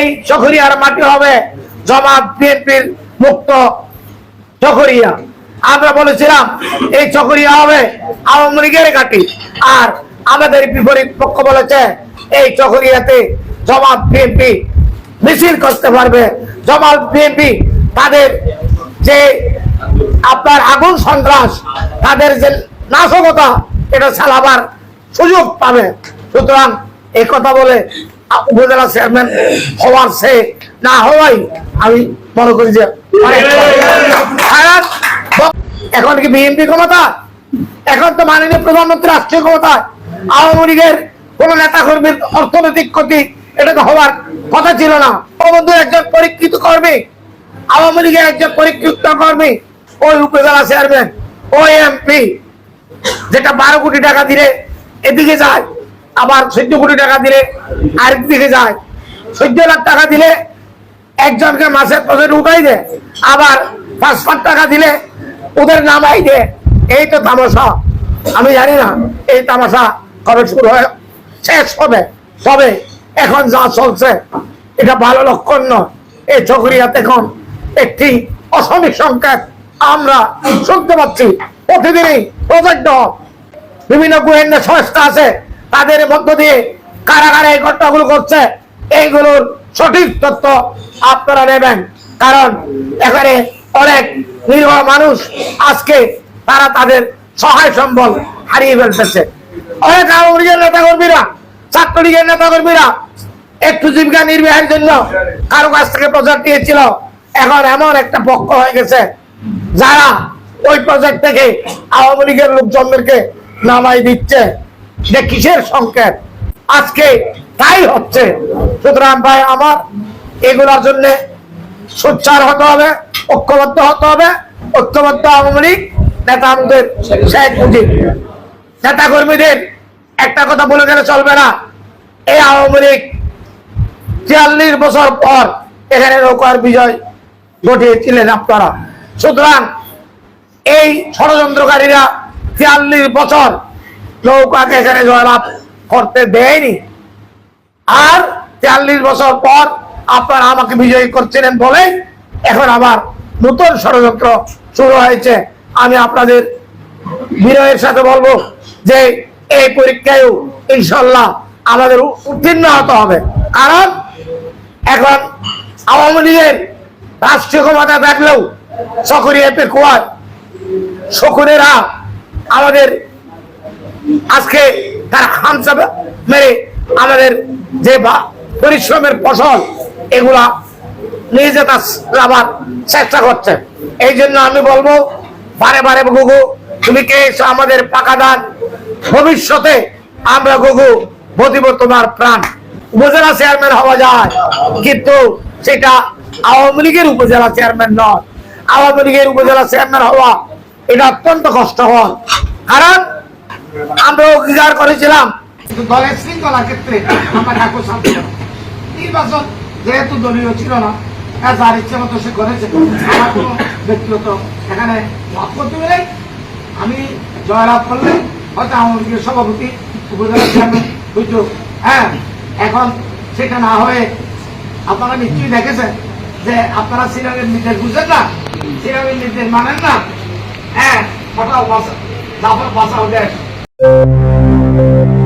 এই চকরিয়ার মাটি হবে জমাত বিএনপির মুক্ত চকরিয়া আমরা বলেছিলাম, এই চকরিয়া হবে আওয়ামী লীগের ঘাটি। আর আমাদের বিপরীত পক্ষ বলেছে, এই চকরিয়াতে জমাত বিএনপি মিছিল করতে পারবে। জমাত বিএনপি তাদের যে আপনার আগুন সন্ত্রাস, তাদের যে নাশকতা, এটা চালাবার সুযোগ পাবে। সুতরাং এই কথা বলে উপজেলা চেয়ারম্যান হওয়ার সে না হওয়াই আমি মনে করি যে অনেক এখন কি বিএনপি ক্ষমতা? এখন তো মাননীয় প্রধানমন্ত্রী রাষ্ট্রীয় ক্ষমতা। আওয়ামী লীগের কোন নেতা কর্মীর অর্থনৈতিক ক্ষতি এটা তো হওয়ার কথা ছিল না। বন্ধু, একজন পরীক্ষিত কর্মী। আওয়ামী লীগের একজন পরীক্ষিত কর্মী, ওই উপজেলা চেয়ারম্যান ওই এমপি যেটা বারো কোটি টাকা দিলে এদিকে যায়। আবার চোদ্দ কোটি টাকা দিলে আরেক দিকে যায়। চোদ্দ লাখ টাকা দিলে একজনকে মাসের পকেট উঠাই দেয়। আবার পাঁচ লাখ টাকা দিলে ওদের নামাই দেয়। এই তো তামাশা। আমি জানি না, এই তামাশা কবে শুরু হয়? শেষ হবে তবে এখন যা চলছে, এটা ভালো লক্ষণ নয়। এই চকরিয়াতে এখন একটি অসমিক সংকেত। আমরা শুনতে পাচ্ছি প্রতিদিনই প্রজেক্ট বিভিন্ন গোয়েন্দা সংস্থা আছে। তাদের মধ্য দিয়ে কারা কারা এই ঘটনাগুলো করছে। এইগুলোর সঠিক তথ্য আপনারা নেবেন। কারণ এখানে অনেক নিরীহ মানুষ আজকে তারা তাদের সহায় সম্বল হারিয়ে ফেলতেছে। অনেক আওয়ামী লীগের নেতা কর্মীরা ছাত্রলীগের নেতা কর্মীরা একটু জীবিকা নির্বাহের জন্য কারও কাছ থেকে প্রজেক্ট দিয়েছিল এখন এমন একটা পক্ষ হয়ে গেছে, যারা ওই প্রজেক্ট থেকে আওয়ামী লীগের লোকজনদেরকে নামাই দিচ্ছে। যে কিসের সংকেত? আজকে তাই হচ্ছে। সুতরাং ভাই, আমার এগুলোর জন্য সোচ্চার হতে হবে, ঐক্যবদ্ধ হতে হবে। ঐক্যবদ্ধ আওয়ামী লীগ নেতা আমাদের শেখ মুজিব। নেতা কর্মীদের একটা কথা বলে গেলে চলবে না। এই আওয়ামী লীগ তিয়াল্লিশ বছর পর এখানে নৌকার বিজয় ঘটিয়েছিলেন আপনারা। সুতরাং এই ষড়যন্ত্রকারীরা তিয়াল্লিশ বছর নৌকাকে এখানে জয়লাভ করতে দেয়নি। আর তিয়াল্লিশ বছর পর আপনারা আমাকে বিজয়ী করছিলেন বলে এখন আবার নতুন ষড়যন্ত্র শুরু হয়েছে। আমি আপনাদের বিনয়ের সাথে বলব যে এই পরীক্ষায়ও ইনশাল্লাহ আমাদের উত্তীর্ণ হতে হবে। কারণ এখন আওয়ামী লীগের রাষ্ট্রীয় ক্ষমতা থাকলেও সকরি এপে কুয়ার শকুরেরা আমাদের আজকে তারা খান খামচা মেরে আমাদের যে পরিশ্রমের ফসল, এগুলা নিয়ে যেতে যাবার চেষ্টা করছে। এই জন্য আমি বলব, বারে বারে গুগু, তুমি কে এসো আমাদের পাকা দান ভবিষ্যতে আমরা গুগু বদিব তোমার প্রাণ। উপজেলা চেয়ারম্যান হওয়া যায়, কিন্তু সেটা আওয়ামী লীগের উপজেলা চেয়ারম্যান নয়। আওয়ামী লীগের উপজেলা চেয়ারম্যান হওয়া এটা অত্যন্ত কষ্টকর। কারণ আমরা অঙ্গীকার করেছিলাম। দলের শৃঙ্খলা ক্ষেত্রে আমরা ঠাকুর শান্তি নির্বাচন যেহেতু দলীয় ছিল না হ্যাঁ, যার ইচ্ছে মতো সে করেছে। আমার কোনো ব্যক্তিগত এখানে মত করতে আমি জয়লাভ করলে হয়তো আওয়ামী লীগের সভাপতি উপজেলা চেয়ারম্যান হইতো। হ্যাঁ এখন সেটা না হয়ে আপনারা নিশ্চয়ই দেখেছেন যে আপনারা সিরামের নির্দেশ বুঝেন না সিরামের নির্দেশ মানেন না। হ্যাঁ হঠাৎ বাসা জাফর বাসা দেশ Thank you.